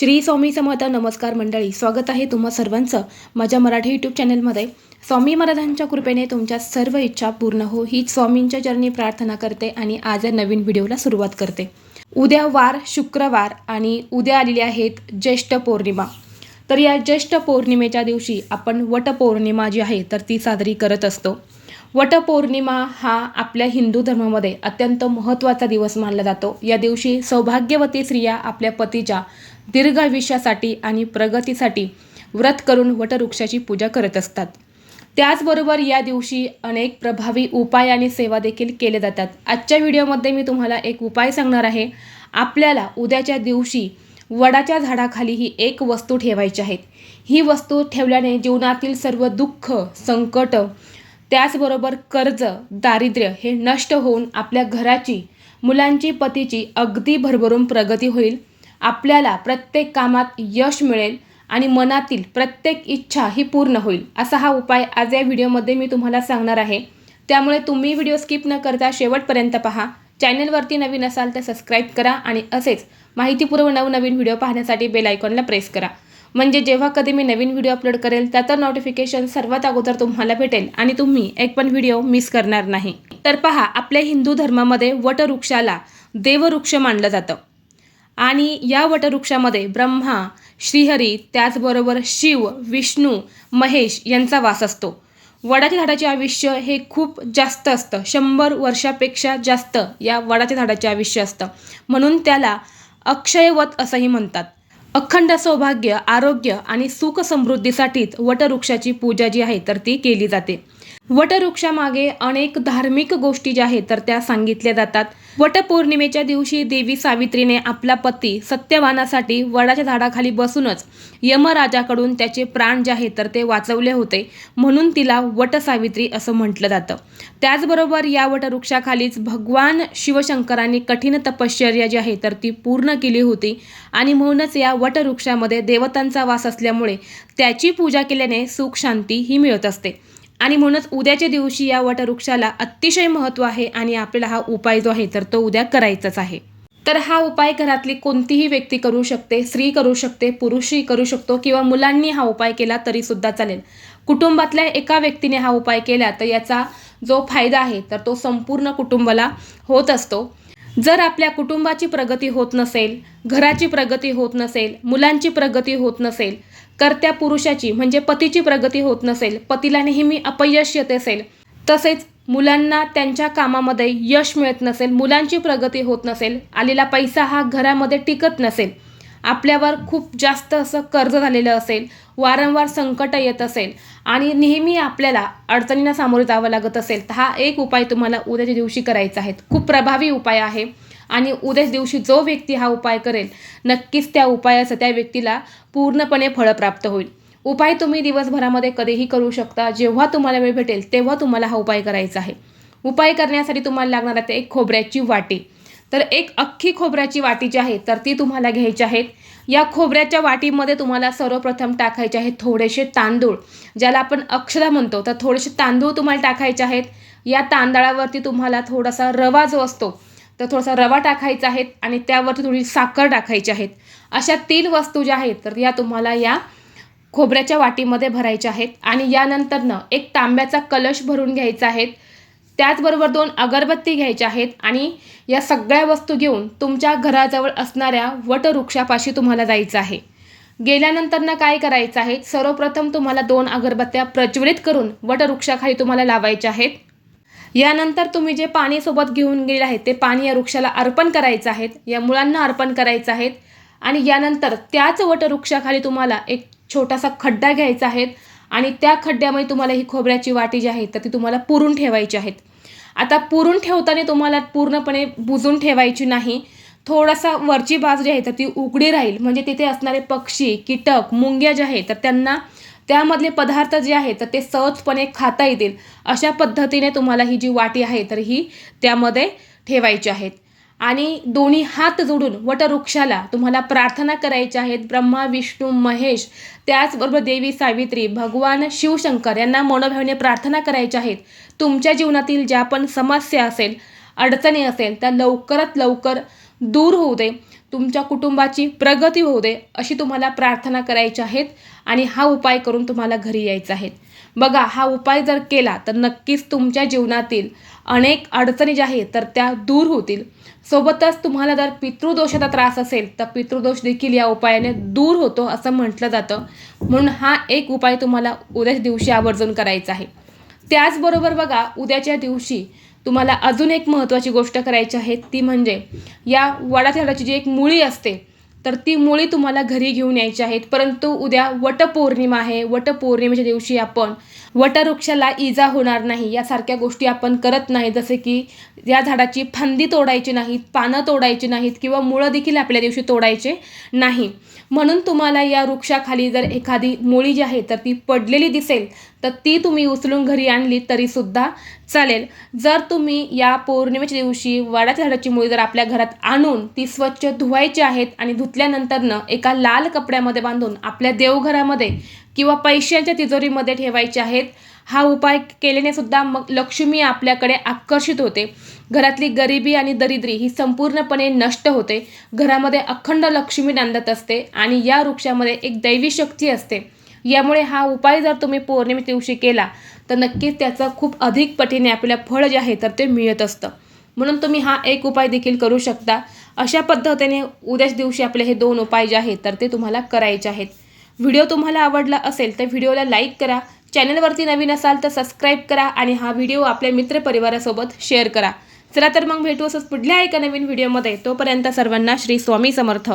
श्री स्वामी समर्थ नमस्कार मंडळी स्वागत आहे तुम्हा सर्वांचं माझ्या मराठी यूट्यूब चॅनलमध्ये स्वामी महाराजांच्या कृपेने तुमच्या सर्व इच्छा पूर्ण हो ही स्वामींच्या चरणी प्रार्थना करते आणि आज या नवीन व्हिडिओला सुरुवात करते. उद्या वार शुक्रवार आणि उद्या आलेले आहेत ज्येष्ठ पौर्णिमा. तर या ज्येष्ठ पौर्णिमेच्या दिवशी आपण वटपौर्णिमा जी आहे तर ती साजरी करत असतो. वटपौर्णिमा हा आपल्या हिंदू धर्मामध्ये अत्यंत महत्त्वाचा दिवस मानला जातो. या दिवशी सौभाग्यवती स्त्रिया आपल्या पतीच्या दीर्घ आयुष्यासाठी आणि प्रगतीसाठी व्रत करून वटवृक्षाची पूजा करत असतात. त्याचबरोबर या दिवशी अनेक प्रभावी उपाय आणि सेवा देखील केले जातात. आजच्या व्हिडिओमध्ये मी तुम्हाला एक उपाय सांगणार आहे. आपल्याला उद्याच्या दिवशी वडाच्या झाडाखाली ही एक वस्तू ठेवायची आहेत ही वस्तू ठेवल्याने जीवनातील सर्व दुःख संकट त्याचबरोबर कर्ज दारिद्र्य हे नष्ट होऊन आपल्या घराची मुलांची पतीची अगदी भरभरून प्रगती होईल. आपल्याला प्रत्येक कामात यश मिळेल आणि मनातील प्रत्येक इच्छा ही पूर्ण होईल असा हा उपाय आज या व्हिडिओमध्ये मी तुम्हाला सांगणार आहे. त्यामुळे तुम्ही व्हिडिओ स्किप न करता शेवटपर्यंत पहा. चॅनलवरती नवीन असाल तर सबस्क्राईब करा आणि असेच माहितीपूर्व नवनवीन व्हिडिओ पाहण्यासाठी बेल आयकॉनला प्रेस करा. म्हणजे जेव्हा कधी मी नवीन व्हिडिओ अपलोड करेल त्याचं नोटिफिकेशन सर्वात अगोदर तुम्हाला भेटेल आणि तुम्ही एक पण व्हिडिओ मिस करणार नाही. तर पहा आपल्या हिंदू धर्मामध्ये वटवृक्षाला देववृक्ष मानलं जातं. आणि या वटवृक्षामध्ये ब्रह्मा श्रीहरी त्याचबरोबर शिव विष्णू महेश यांचा वास असतो. वडाच्या झाडाचे आयुष्य हे खूप जास्त असतं. शंभर वर्षापेक्षा जास्त या वडाच्या झाडाचे आयुष्य असतं. म्हणून त्याला अक्षयवत असंही म्हणतात. अखंड सौभाग्य आरोग्य आणि सुख समृद्धीसाठीच वटवृक्षाची पूजा जी आहे तर ती केली जाते. वटवृक्षामागे अनेक धार्मिक गोष्टी ज्या आहेत तर त्या सांगितल्या जातात. वटपौर्णिमेच्या दिवशी देवी सावित्रीने आपला पती सत्यवानासाठी वडाच्या झाडाखाली बसूनच यमराजाकडून त्याचे प्राण जे आहेत तर ते वाचवले होते. म्हणून तिला वटसावित्री असं म्हटलं जातं. त्याचबरोबर या वटवृक्षाखालीच भगवान शिवशंकरांनी कठीण तपश्चर्या जी आहे तर ती पूर्ण केली होती. आणि म्हणूनच या वटवृक्षामध्ये देवतांचा वास असल्यामुळे त्याची पूजा केल्याने सुख शांती ही मिळत असते. आणि म्हणूनच उद्याच्या दिवशी या वटवृक्षाला अतिशय महत्त्व आहे आणि आपल्याला हा उपाय जो आहे तर तो उद्या करायचाच आहे. तर हा उपाय घरातली कोणतीही व्यक्ती करू शकते स्त्री करू शकते पुरुषही करू शकतो किंवा मुलांनी हा उपाय केला तरी सुद्धा चालेल. कुटुंबातल्या एका व्यक्तीने हा उपाय केला तर याचा जो फायदा आहे तर तो संपूर्ण कुटुंबाला होत असतो. जर आपल्या कुटुंबाची प्रगती होत नसेल घराची प्रगती होत नसेल मुलांची प्रगती होत नसेल कर्त्या पुरुषाची म्हणजे पतीची प्रगती होत नसेल पतीला नेहमी अपयश येत असेल तसेच मुलांना त्यांच्या कामामध्ये यश मिळत नसेल मुलांची प्रगती होत नसेल आलेला पैसा हा घरामध्ये टिकत नसेल आपल्यावर खूप जास्त असं कर्ज झालेलं असेल वारंवार संकट येत असेल आणि नेहमी आपल्याला अडचणींना सामोरे जावं लागत असेल तर हा एक उपाय तुम्हाला उद्याच्या दिवशी करायचा आहे. खूप प्रभावी उपाय आहे आणि उद्याच दिवशी जो व्यक्ती हा उपाय करेल नक्कीच त्या उपायाचं त्या व्यक्तीला पूर्णपणे फळ प्राप्त होईल. उपाय तुम्ही दिवसभरामध्ये कधीही करू शकता जेव्हा तुम्हाला वेळ भेटेल तेव्हा तुम्हाला हा उपाय करायचा आहे. उपाय करण्यासाठी तुम्हाला लागणार आहे एक खोबऱ्याची वाटी. तर एक अख्खी खोबऱ्याची वाटी जी आहे तर ती तुम्हाला घ्यायची आहेत या खोबऱ्याच्या वाटीमध्ये तुम्हाला सर्वप्रथम टाकायचे आहेत थोडेसे तांदूळ ज्याला आपण अक्षरा म्हणतो. तर थोडेसे तांदूळ तुम्हाला टाकायचे आहेत. या तांदळावरती तुम्हाला थोडासा रवा जो असतो तर थोडासा रवा टाकायचा आहे आणि त्यावरती थोडी साखर टाकायची आहेत अशा तीन वस्तू ज्या आहेत तर या तुम्हाला या खोबऱ्याच्या वाटीमध्ये भरायच्या आहेत. आणि यानंतरनं एक तांब्याचा कलश भरून घ्यायचा आहे. त्याचबरोबर दोन अगरबत्ती घ्यायच्या आहेत आणि या सगळ्या वस्तू घेऊन तुमच्या घराजवळ असणाऱ्या वटवृक्षापाशी तुम्हाला जायचं आहे. गेल्यानंतरनं काय करायचं आहे? सर्वप्रथम तुम्हाला दोन अगरबत्त्या प्रज्वलित करून वटवृक्षाखाली तुम्हाला लावायच्या आहेत. यानंतर तुम्ही जे पाणी सोबत घेऊन गेले आहेत ते पाणी या वृक्षाला अर्पण करायचं आहे या मुलांना अर्पण करायचं आहे आणि यानंतर त्याच वटवृक्षाखाली तुम्हाला एक छोटासा खड्डा घ्यायचा आहे. आणि त्या खड्ड्यामध्ये तुम्हाला ही खोबऱ्याची वाटी जी आहे तर ती तुम्हाला पुरून ठेवायची आहेत. आता पुरून ठेवताना तुम्हाला पूर्णपणे बुजून ठेवायची नाही. थोडासा वरची बाजू जी आहे तर ती उघडी राहील. म्हणजे तिथे असणारे पक्षी कीटक मुंग्या ज्या आहेत तर त्यांना त्यामधले पदार्थ जे आहेत तर ते सहजपणे खाता येतील. अशा पद्धतीने तुम्हाला ही जी वाटी आहे तर ही त्यामध्ये ठेवायची आहेत. आणि दोन्ही हात जोडून वटवृक्षाला तुम्हाला प्रार्थना करायच्या आहेत. ब्रह्मा विष्णू महेश त्याचबरोबर देवी सावित्री भगवान शिवशंकर यांना मनोभावने प्रार्थना करायच्या आहेत. तुमच्या जीवनातील ज्या पण समस्या असेल अडचणी असेल त्या लवकरात लवकर दूर होऊ दे. तुमच्या कुटुंबाची प्रगती होऊ दे अशी तुम्हाला प्रार्थना करायची आहेत आणि हा उपाय करून तुम्हाला घरी यायचं आहे. बघा हा उपाय जर केला तर नक्कीच तुमच्या जीवनातील अनेक अडचणी ज्या आहेत तर त्या दूर होतील. सोबतच तुम्हाला जर पितृदोषाचा त्रास असेल तर पितृदोष देखील या उपायाने दूर होतो असं म्हटलं जातं. म्हणून हा एक उपाय तुम्हाला उद्याच्या दिवशी आवर्जून करायचा आहे. त्याचबरोबर बघा उद्याच्या दिवशी तुम्हाला अजून एक महत्त्वाची गोष्ट करायची आहे ती म्हणजे या वडाच्या झाडाची जी एक मुळी असते तर ती मुळी तुम्हाला घरी घेऊन यायची आहेत परंतु उद्या वटपौर्णिमा आहे वटपौर्णिमेच्या दिवशी आपण वटवृक्षाला इजा होणार नाही यासारख्या गोष्टी आपण करत नाही. जसे की या झाडाची फांदी तोडायची नाहीत पानं तोडायची नाहीत किंवा मुळं देखील आपल्या दिवशी तोडायचे नाही. म्हणून तुम्हाला या वृक्षाखाली जर एखादी मुळी जी आहे तर ती पडलेली दिसेल तर ती तुम्ही उचलून घरी आणली तरीसुद्धा चालेल. जर तुम्ही या पौर्णिमेच्या दिवशी वाडाच्या झाडाची मुळी जर आपल्या घरात आणून ती स्वच्छ धुवायची आहेत आणि धुतल्यानंतरनं एका लाल कपड्यामध्ये बांधून आपल्या देवघरामध्ये किंवा पैशांच्या तिजोरीमध्ये ठेवायचे आहेत हा उपाय केल्याने सुद्धा मग लक्ष्मी आपल्याकडे आकर्षित होते. घरातली गरिबी आणि दरिद्री ही संपूर्णपणे नष्ट होते. घरामध्ये अखंड लक्ष्मी नांदत असते आणि या वृक्षामध्ये एक दैवी शक्ती असते. यामुळे हा उपाय जर तुम्ही पौर्णिमे दिवशी केला तर नक्कीच त्याचं खूप अधिक पटीने आपल्याला फळ जे आहे तर ते मिळत असतं. म्हणून तुम्ही हा एक उपाय देखील करू शकता. अशा पद्धतीने उद्याच दिवशी आपले हे दोन उपाय जे आहेत तर ते तुम्हाला करायचे आहेत. व्हिडिओ तुम्हाला आवडला असेल तर व्हिडिओला लाईक करा. चॅनलवरती नवीन असाल तर सबस्क्राईब करा आणि हा व्हिडिओ आपल्या मित्रपरिवारासोबत शेअर करा. चला तर मग भेटू असंच पुढल्या एका नवीन व्हिडिओमध्ये. तोपर्यंत सर्वांना श्री स्वामी समर्थ.